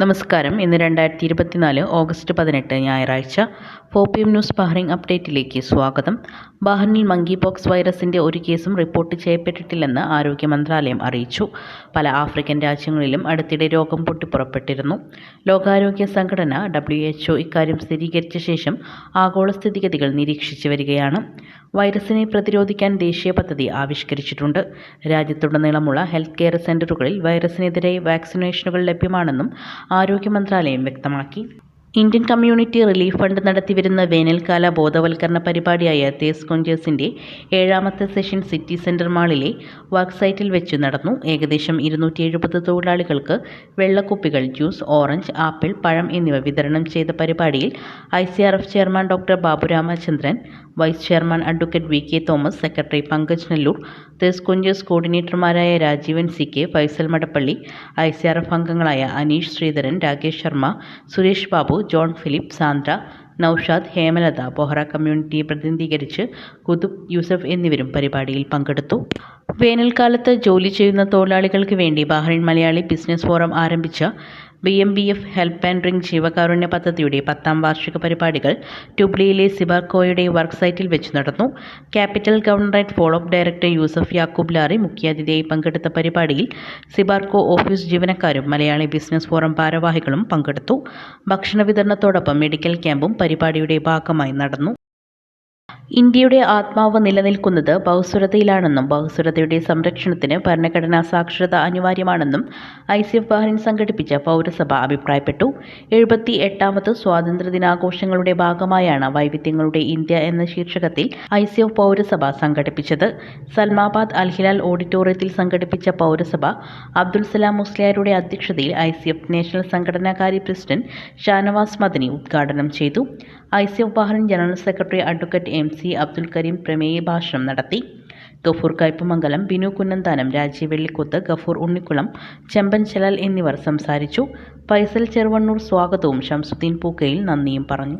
നമസ്കാരം. ഇന്ന് രണ്ടായിരത്തി ഇരുപത്തിനാല് ഓഗസ്റ്റ് പതിനെട്ട് ഞായറാഴ്ച പോപ്പിയം ന്യൂസ് ബഹ്റിൻ അപ്ഡേറ്റിലേക്ക് സ്വാഗതം. ബഹ്റിനിൽ മങ്കി പോക്സ് വൈറസിന്റെ ഒരു കേസും റിപ്പോർട്ട് ചെയ്യപ്പെട്ടിട്ടില്ലെന്ന് ആരോഗ്യ മന്ത്രാലയം അറിയിച്ചു. പല ആഫ്രിക്കൻ രാജ്യങ്ങളിലും അടുത്തിടെ രോഗം പൊട്ടിപ്പുറപ്പെട്ടിരുന്നു ലോകാരോഗ്യ സംഘടന ഡബ്ല്യു ഇക്കാര്യം സ്ഥിരീകരിച്ച ശേഷം ആഗോള സ്ഥിതിഗതികൾ നിരീക്ഷിച്ചു വരികയാണ്. വൈറസിനെ പ്രതിരോധിക്കാൻ ദേശീയ പദ്ധതി ആവിഷ്കരിച്ചിട്ടുണ്ട്. രാജ്യത്തുടനീളമുള്ള ഹെൽത്ത് കെയർ സെന്ററുകളിൽ വൈറസിനെതിരെ വാക്സിനേഷനുകൾ ലഭ്യമാണെന്നും ആരോഗ്യ മന്ത്രാലയം വ്യക്തമാക്കി. ഇന്ത്യൻ കമ്മ്യൂണിറ്റി റിലീഫ് ഫണ്ട് നടത്തിവരുന്ന വേനൽക്കാല ബോധവൽക്കരണ പരിപാടിയായ തേസ് കൊഞ്ചേഴ്സിന്റെ ഏഴാമത്തെ സെഷൻ സിറ്റി സെന്റർ മാളിലെ വർക്ക് സൈറ്റിൽ വെച്ച് നടന്നു. ഏകദേശം ഇരുന്നൂറ്റി എഴുപത് തൊഴിലാളികൾക്ക് വെള്ളക്കുപ്പികൾ ജ്യൂസ് ഓറഞ്ച് ആപ്പിൾ പഴം എന്നിവ വിതരണം ചെയ്ത പരിപാടിയിൽ I C R F chairman doctor Babu Ramachandran vice chairman advocate V K Thomas secretary Pankaj Nellur തേസ് കൊഞ്ചേഴ്സ് കോർഡിനേറ്റർമാരായ Rajeevan C K Faisal Madappally I C R F അംഗങ്ങളായ അനീഷ് ശ്രീധരൻ രാകേഷ് ശർമ്മ സുരേഷ് ബാബു ജോൺ ഫിലിപ്പ് സാന്ദ്ര നൌഷാദ് ഹേമലത ബൊഹ്റ കമ്മ്യൂണിറ്റിയെ പ്രതിനിധീകരിച്ച് കുതുബ് യൂസഫ് എന്നിവരും പരിപാടിയിൽ പങ്കെടുത്തു. വേനൽക്കാലത്ത് ജോലി ചെയ്യുന്ന തൊഴിലാളികൾക്ക് വേണ്ടി ബഹ്റൈൻ മലയാളി ബിസിനസ് ഫോറം ആരംഭിച്ച B M B F help and drink ജീവകാരുണ്യ പദ്ധതിയുടെ പത്താം വാർഷിക പരിപാടികൾ ട്യൂബ്ലിയിലെ സിബാർക്കോയുടെ വർക്ക് സൈറ്റിൽ വെച്ച് നടന്നു. Capital governorate follow up director Yusuf Yaqoob Lari മുഖ്യാതിഥിയായി പങ്കെടുത്ത പരിപാടിയിൽ സിബാർക്കോ ഓഫീസ് ജീവനക്കാരും മലയാളി ബിസിനസ് ഫോറം ഭാരവാഹികളും പങ്കെടുത്തു. ഭക്ഷണ വിതരണത്തോടൊപ്പം മെഡിക്കൽ ക്യാമ്പും പരിപാടിയുടെ ഭാഗമായി നടന്നു. ഇന്ത്യയുടെ ആത്മാവ് നിലനിൽക്കുന്നത് ബഹുസ്വരതയിലാണെന്നും ബഹുസ്വരതയുടെ സംരക്ഷണത്തിന് ഭരണഘടനാ സാക്ഷരത അനിവാര്യമാണെന്നും ഐ സി എഫ് ബഹ്റിൻ സംഘടിപ്പിച്ച പൗരസഭ അഭിപ്രായപ്പെട്ടു. എഴുപത്തി എട്ടാമത് സ്വാതന്ത്ര്യദിനാഘോഷങ്ങളുടെ ഭാഗമായാണ് വൈവിധ്യങ്ങളുടെ ഇന്ത്യ എന്ന ശീർഷകത്തിൽ ഐ സി എഫ് പൗരസഭ സംഘടിപ്പിച്ചത്. സൽമാബാദ് അൽഹിലാൽ ഓഡിറ്റോറിയത്തിൽ സംഘടിപ്പിച്ച പൗരസഭ അബ്ദുൽ സലാം മുസ്ലിയാരുടെ അധ്യക്ഷതയിൽ ഐ സി എഫ് നാഷണൽ സംഘടനാകാരി പ്രസിഡന്റ് ഷാനവാസ് മദനി ഉദ്ഘാടനം ചെയ്തു. I C F Bahrain general secretary advocate M C Abdul Kareem പ്രമേയ ഭാഷണം നടത്തി. ഗഫൂർ കയ്പമംഗലം ബിനു കുന്നന്താനം രാജീവ് വെള്ളിക്കുത്ത് ഗഫൂർ ഉണ്ണിക്കുളം ചെമ്പൻ ചലാൽ എന്നിവർ സംസാരിച്ചു. ഫൈസൽ ചെറുവണ്ണൂർ സ്വാഗതവും ഷംസുദ്ദീൻ പൂക്കയിൽ നന്ദിയും പറഞ്ഞു.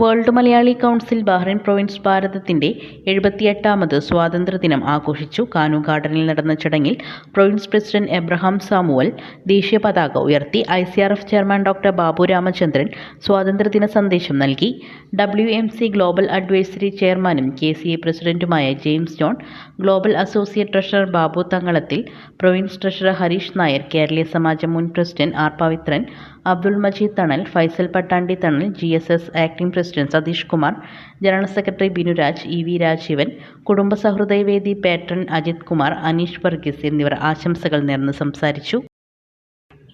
World Malayali council Bahrain province ഭാരതത്തിന്റെ എഴുപത്തിയെട്ടാമത് സ്വാതന്ത്ര്യദിനം ആഘോഷിച്ചു. കാനു ഗാർഡനിൽ നടന്ന ചടങ്ങിൽ പ്രൊവിൻസ് പ്രസിഡന്റ് എബ്രഹാം സാമുവൽ ദേശീയ പതാക ഉയർത്തി. I C R F chairman doctor Babu Ramachandran സ്വാതന്ത്ര്യദിന സന്ദേശം നൽകി. W M C global advisory ചെയർമാനും കെ സി എ പ്രസിഡന്റുമായ James John global associate treasurer Babu Thangalathil province treasurer Harish Nair Keraleeya Samajam മുൻ president R Pavithran Abdul Majeed Thanal Faisal Pattandi Thanal G S S acting president Satheesh Kumar general secretary Binuraj E V Rajeevan കുടുംബ Sahrudayavedi patron Ajith Kumar Aneesh Varghese എന്നിവർ ആശംസകൾ നേർന്ന് സംസാരിച്ചു.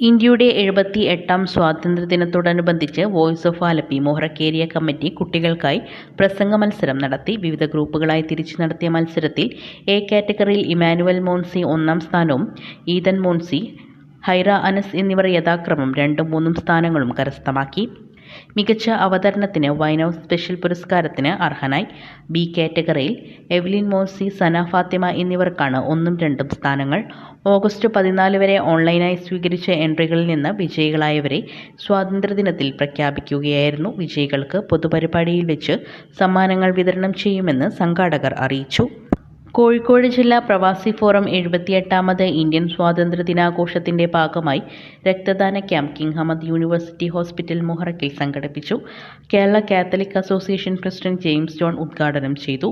ഇന്ത്യയുടെ എഴുപത്തി എട്ടാം സ്വാതന്ത്ര്യദിനത്തോടനുബന്ധിച്ച് വോയിസ് ഓഫ് ആലപ്പി മോഹറക്കേരിയ കമ്മിറ്റി കുട്ടികൾക്കായി പ്രസംഗ മത്സരം നടത്തി. വിവിധ ഗ്രൂപ്പുകളായി തിരിച്ചു നടത്തിയ മത്സരത്തിൽ എ കാറ്റഗറിയിൽ ഇമാനുവൽ മോൺസി ഒന്നാം സ്ഥാനവും ഈതൻ മോൺസി ഹൈറ അനസ് എന്നിവർ യഥാക്രമം രണ്ടും മൂന്നും സ്ഥാനങ്ങളും കരസ്ഥമാക്കി. മികച്ച അവതരണത്തിന് വൈനൌസ് സ്പെഷ്യൽ പുരസ്കാരത്തിന് അർഹനായി. ബി കാറ്റഗറിയിൽ എവ്ലിൻ മോർസി സന ഫാത്തിമ എന്നിവർക്കാണ് ഒന്നും രണ്ടും സ്ഥാനങ്ങൾ. ഓഗസ്റ്റ് പതിനാല് വരെ ഓൺലൈനായി സ്വീകരിച്ച എൻട്രികളിൽ നിന്ന് വിജയികളായവരെ സ്വാതന്ത്ര്യദിനത്തിൽ പ്രഖ്യാപിക്കുകയായിരുന്നു. വിജയികൾക്ക് പൊതുപരിപാടിയിൽ വെച്ച് സമ്മാനങ്ങൾ വിതരണം ചെയ്യുമെന്ന് സംഘാടകർ അറിയിച്ചു. കോഴിക്കോട് ജില്ലാ പ്രവാസി ഫോറം എഴുപത്തിയെട്ടാമത് ഇന്ത്യൻ സ്വാതന്ത്ര്യ ദിനാഘോഷത്തിന്റെ ഭാഗമായി രക്തദാന camp King Hamad university hospital മുഹറക്കിൽ സംഘടിപ്പിച്ചു. Kerala Catholic association president James John ഉദ്ഘാടനം ചെയ്തു.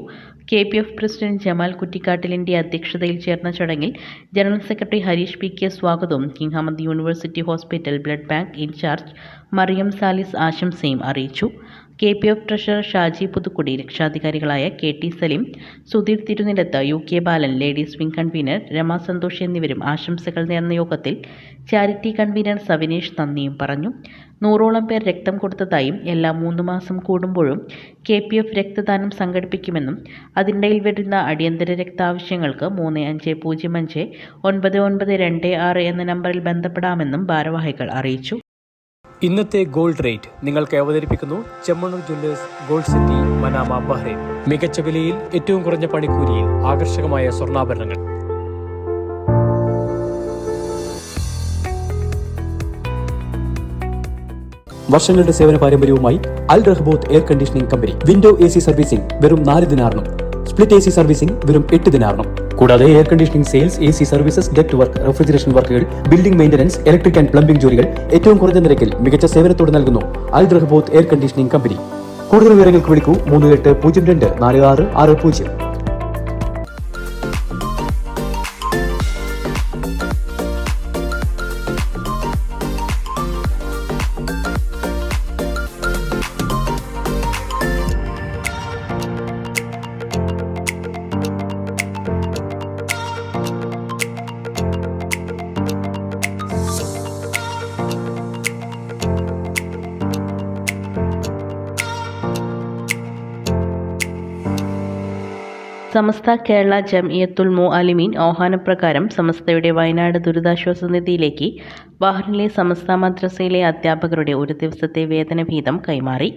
K P F president Jamal കുറ്റിക്കാട്ടിലിന്റെ അധ്യക്ഷതയിൽ ചേർന്ന ചടങ്ങിൽ general secretary Harish P K സ്വാഗതവും King Hamad university hospital blood bank in charge Mariam Salis ആശംസയും അറിയിച്ചു. K P F treasurer Shaji Puthukudi രക്ഷാധികാരികളായ K T Saleem Sudheer Thirunilath U K Balan ladies wing convener Rama Santhosh എന്നിവരും ആശംസകൾ നേർന്ന യോഗത്തിൽ charity convener സവിനേഷ് നന്ദിയും പറഞ്ഞു. നൂറോളം പേർ രക്തം കൊടുത്തതായും എല്ലാ മൂന്ന് മാസം കൂടുമ്പോഴും കെ പി എഫ് രക്തദാനം സംഘടിപ്പിക്കുമെന്നും അതിനിടയിൽ വരുന്ന അടിയന്തര രക്താവശ്യങ്ങൾക്ക് മൂന്ന് അഞ്ച് പൂജ്യം അഞ്ച് ഒൻപത് ഒൻപത് രണ്ട് ആറ് എന്ന നമ്പറിൽ ബന്ധപ്പെടാമെന്നും ഭാരവാഹികൾ അറിയിച്ചു. ഇന്നത്തെ ഗോൾഡ് റേറ്റ് നിങ്ങൾക്ക് അവതരിപ്പിക്കുന്നു Chemmanur jewellers gold city Manama Bahrain. മികച്ച വിലയിൽ ഏറ്റവും കുറഞ്ഞ പണിക്കൂലിയിൽ ആകർഷകമായ സ്വർണാഭരണങ്ങൾ. വർഷങ്ങളുടെ സേവന പാരമ്പര്യവുമായി Al Rahboth air conditioning company window A C servicing വെറും നാല് ദിനാറിനും സ്പ്ലിറ്റ് എ സി സർവീസിംഗ് വെറും എട്ട് ദിനാറിനും കൂടാതെ air conditioning sales A C services duct work refrigeration വർക്കുകൾ building maintenance electric and plumbing ജോലികൾ ഏറ്റവും കുറഞ്ഞ നിരക്കിൽ മികച്ച സേവനത്തോടെ നൽകുന്നു Al Rahboth air conditioning company കൂടുതൽ വിവരങ്ങൾക്ക് വിളിക്കൂ മൂന്ന് എട്ട് പൂജ്യം രണ്ട് നാല് ആറ് ആറ് പൂജ്യം. സമസ്ത കേരള ജംഇയത്തുൽ മുഅലിമീൻ ആഹ്വാനപ്രകാരം സമസ്തയുടെ വയനാട് ദുരിതാശ്വാസ നിധിയിലേക്ക് വാഹനിലെ സമസ്ത മദ്രസയിലെ അധ്യാപകരുടെ ഒരു ദിവസത്തെ വേതന വീതം കൈമാറി.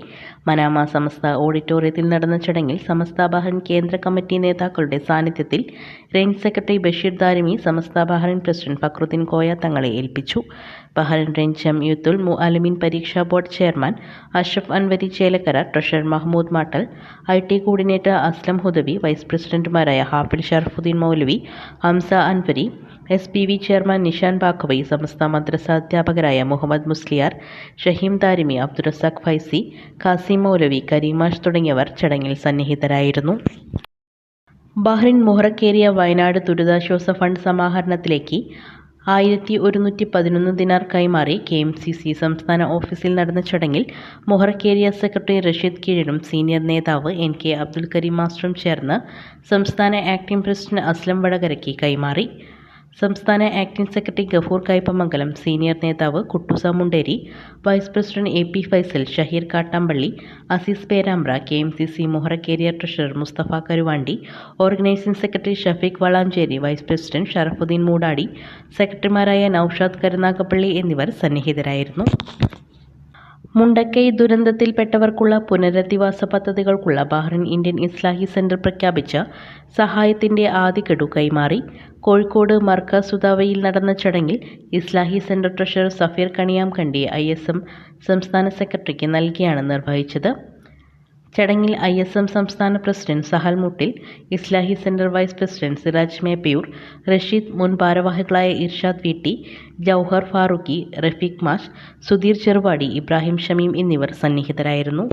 മനാമ സമസ്ത ഓഡിറ്റോറിയത്തിൽ നടന്ന ചടങ്ങിൽ സമസ്ത ബഹൻ കേന്ദ്ര കമ്മിറ്റി നേതാക്കളുടെ സാന്നിധ്യത്തിൽ range secretary Basheer Darimi Samastha Bahrain president Fakhruddin Koya തങ്ങളെ ഏൽപ്പിച്ചു. ബഹ്റൈൻ റേഞ്ച് ജംയുത്തുൽ മുഅലിമിൻ പരീക്ഷാ board chairman Ashraf Anvari Chelakkara treasurer Mahmood Mattal I T coordinator Aslam Hudawi vice പ്രസിഡന്റുമാരായ Hafil Sharafudheen Moulavi Hamza Anvari S P V chairman Nishan Baqavi Samastha madrasa അധ്യാപകരായ Muhammad Musliyar Shaheem Darimi Abdurazak Faizy Qasem Moulavi കരീമാഷ് തുടങ്ങിയവർ ചടങ്ങിൽ സന്നിഹിതരായിരുന്നു. Bahrain മുഹറക്കേറിയ Wayanad ദുരിതാശ്വാസ fund സമാഹരണത്തിലേക്ക് ആയിരത്തി ഒരുന്നൂറ്റി പതിനൊന്ന് ദിനാർ കൈമാറി കെ എം സി സി സംസ്ഥാന ഓഫീസിൽ നടന്ന ചടങ്ങിൽ മുഹറക്കേരിയ സെക്രട്ടറി റഷീദ് കീഴനും സീനിയർ നേതാവ് എൻ കെ അബ്ദുൽ കരീം മാസ്റ്ററും ചേർന്ന് സംസ്ഥാന ആക്ടിംഗ് പ്രസിഡന്റ് അസ്ലം വടകരയ്ക്ക് കൈമാറി. സംസ്ഥാന acting secretary Gafoor Kaipamangalam senior നേതാവ് Kuttusa Munderi vice president A P Faisal Shaheer Kattampally Azeez Perambra K M C C മുഹറക്കേരിയ treasurer Musthafa Karuvandi organising secretary Shafeeq Valanchery vice president Sharafudheen Moodadi സെക്രട്ടറിമാരായ നൌഷാദ് കരുനാഗപ്പള്ളി എന്നിവർ സന്നിഹിതരായിരുന്നു. മുണ്ടക്കൈ ദുരന്തത്തിൽപ്പെട്ടവർക്കുള്ള പുനരധിവാസ പദ്ധതികൾക്കുള്ള Bahrain Indian Islahi centre പ്രഖ്യാപിച്ച സഹായത്തിന്റെ ആദ്യ ഗഡു കൈമാറി. കോഴിക്കോട് മർക്ക സുതാവയിൽ നടന്ന ചടങ്ങിൽ Islahi centre treasurer Safeer Kaniyam Kandi I S M സംസ്ഥാന സെക്രട്ടറിക്ക് നൽകിയാണ് നിർവഹിച്ചത്. ചടങ്ങിൽ ഐ എസ് എം സംസ്ഥാന president Sahal Muttil Islahi centre vice president Siraj Meppayur Rasheed മുൻ ഭാരവാഹികളായ ഇർഷാദ് വീട്ടി ടി ജൗഹർ ഫാറൂഖി റഫീഖ് മാഷ് സുധീർ ചെറുവാടി ഇബ്രാഹിം ഷമീം എന്നിവർ സന്നിഹിതരായിരുന്നു.